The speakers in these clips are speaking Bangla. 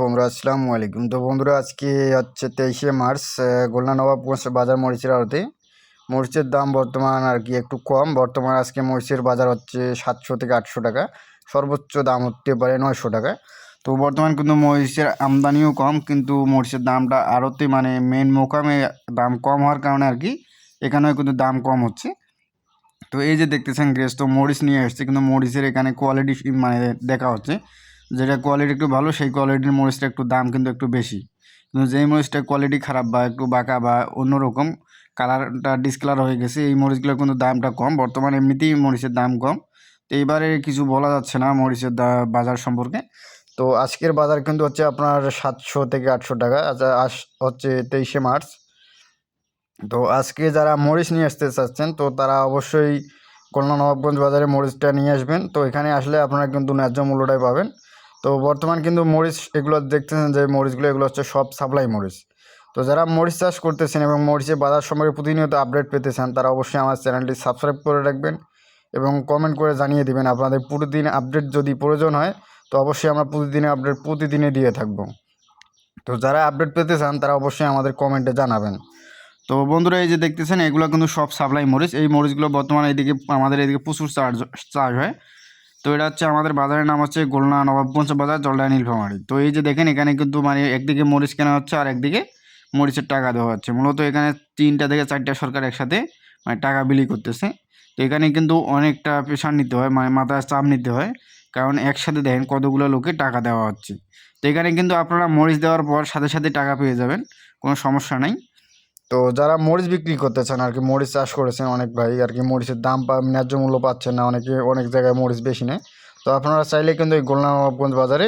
বন্ধুরা আসসালামু আলাইকুম। তো বন্ধুরা আজকে হচ্ছে তেইশে মার্চ গোলনা নবাবগঞ্জ বাজার মরিচের আড়তে। মরিচের দাম বর্তমান আর কি একটু কম। বর্তমান আজকে মরিচের বাজার হচ্ছে সাতশো থেকে আটশো টাকা। সর্বোচ্চ দাম হতে পারে নয়শো টাকা। তো বর্তমান কিন্তু মরিচের আমদানিও কম কিন্তু মরিচের দামটা আড়তে মানে মেন মোকামে দাম কম হওয়ার কারণে আর কি এখানেও কিন্তু দাম কম হচ্ছে। তো এই যে দেখতেছেন গ্রেস তো মরিচ নিয়ে এসছে, কিন্তু মরিচের এখানে কোয়ালিটি মানে দেখা হচ্ছে। যেটা কোয়ালিটি একটু ভালো, সেই কোয়ালিটির মরিচটা একটু দাম কিন্তু একটু বেশি। কিন্তু যেই মরিচটা কোয়ালিটি খারাপ বা একটু বাঁকা বা অন্যরকম কালারটা ডিসকালার হয়ে গেছে, এই মরিচগুলোর কিন্তু দামটা কম। বর্তমানে এমনিতেই মরিচের দাম কম। তো এইবারে কিছু বলা যাচ্ছে না মরিচের বাজার সম্পর্কে। তো আজকের বাজার কিন্তু হচ্ছে আপনার সাতশো থেকে আটশো টাকা আচ্ছা আস, হচ্ছে তেইশে মার্চ। তো আজকে যারা মরিচ নিয়ে আসতে চাচ্ছেন, তো তারা অবশ্যই খুলনা নবাবগঞ্জ বাজারে মরিচটা নিয়ে আসবেন। তো এখানে আসলে আপনারা কিন্তু ন্যায্য মূল্যটাই পাবেন। তো বর্তমান কিন্তু মরিচ এগুলো দেখতেছেন যে মরিচগুলো, এগুলো হচ্ছে সব সাপ্লাই মরিচ। তো যারা মরিচ চাষ করতেছেন এবং মরিচের বাজার সম্পর্কে প্রতিনিয়ত আপডেট পেতে চান, তারা অবশ্যই আমার চ্যানেলটি সাবস্ক্রাইব করে রাখবেন এবং কমেন্ট করে জানিয়ে দিবেন। আপনাদের প্রতিদিন আপডেট যদি প্রয়োজন হয়, তো অবশ্যই আমরা প্রতিদিনে আপডেট প্রতিদিনে দিয়ে থাকব। তো যারা আপডেট পেতে চান, তারা অবশ্যই আমাদের কমেন্টে জানাবেন। তো বন্ধুরা, এই যে দেখতেছেন, এগুলো কিন্তু সব সাপ্লাই মরিচ। এই মরিচগুলো বর্তমানে এইদিকে আমাদের এদিকে প্রচুর চার্জ চার্জ হয়। তো এটা হচ্ছে আমাদের বাজারের নাম হচ্ছে গোলনা নবাবগঞ্জ বাজার জলডা নীলফামারি। তো এই যে দেখেন, এখানে কিন্তু মানে একদিকে মরিচ কেনা হচ্ছে আর একদিকে মরিচের টাকা দেওয়া হচ্ছে। মূলত এখানে তিনটা থেকে চারটা সরকার একসাথে মানে টাকা বিলি করতেছে। তো এখানে কিন্তু অনেকটা প্রেশার নিতে হয় মানে মাথায় চাপ নিতে হয়। কারণ একসাথে দেখেন কতগুলো লোকে টাকা দেওয়া হচ্ছে। তো এখানে কিন্তু আপনারা মরিচ দেওয়ার পর সাথে সাথে টাকা পেয়ে যাবেন, কোনো সমস্যা নেই। তো যারা মরিচ বিক্রি করতে চান আর কি, মরিচ চাষ করেছেন অনেক ভাই, আর কি মরিচের দাম পা ন্যায্য মূল্য পাচ্ছেন না, অনেকে অনেক জায়গায় মরিচ বেশি নেয়। তো আপনারা চাইলে কিন্তু এই গোলনা নবাবগঞ্জ বাজারে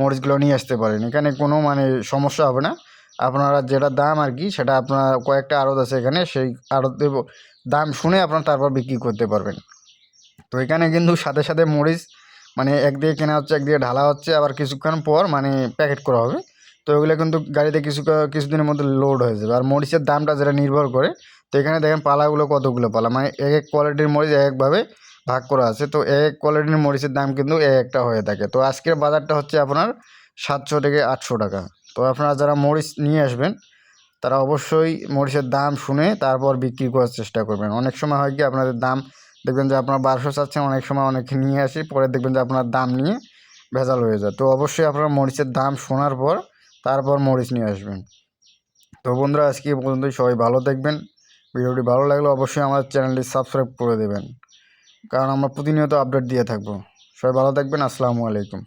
মরিচগুলো নিয়ে আসতে পারেন। এখানে কোনো মানে সমস্যা হবে না। আপনারা যেটা দাম আর কি, সেটা আপনার কয়েকটা আড়ত আছে এখানে, সেই আড়তে দাম শুনে আপনারা তারপর বিক্রি করতে পারবেন। তো এখানে কিন্তু সাথে সাথে মরিচ মানে একদিকে কেনা হচ্ছে, একদিকে ঢালা হচ্ছে, আবার কিছুক্ষণ পর মানে প্যাকেট করা হবে। তো এগুলো কিন্তু গাড়িতে কিছু কিছুদিনের মধ্যে লোড হয়ে যাবে। আর মরিচের দামটা যেটা নির্ভর করে, তো এখানে দেখেন পালাগুলো কতগুলো পালা? মানে এক এক কোয়ালিটির মরিচ এক একভাবে ভাগ করা আছে। তো এক এক কোয়ালিটির মরিচের দাম কিন্তু এক একটা হয়ে থাকে। তো আজকের বাজারটা হচ্ছে আপনার সাতশো থেকে আটশো টাকা। তো আপনারা যারা মরিচ নিয়ে আসবেন, তারা অবশ্যই মরিচের দাম শুনে তারপর বিক্রি করার চেষ্টা করবেন। অনেক সময় হয় কি, আপনাদের দাম দেখবেন যে আপনার বারোশো চাচ্ছেন, অনেক সময় অনেকে নিয়ে আসি, পরে দেখবেন যে আপনার দাম নিয়ে ভেজাল হয়ে যায়। তো অবশ্যই আপনারা মরিচের দাম শোনার পর তারপর মরিচ নিয়ে আসবেন। তো বন্ধুরা, আজকে পর্যন্ত সবাই ভালো দেখবেন ভিডিওটি ভালো লাগলে অবশ্যই আমার চ্যানেলটি সাবস্ক্রাইব করে দেবেন। কারণ আমরা প্রতিনিয়ত আপডেট দিয়ে থাকব। সবাই ভালো থাকবেন। আসসালামু আলাইকুম।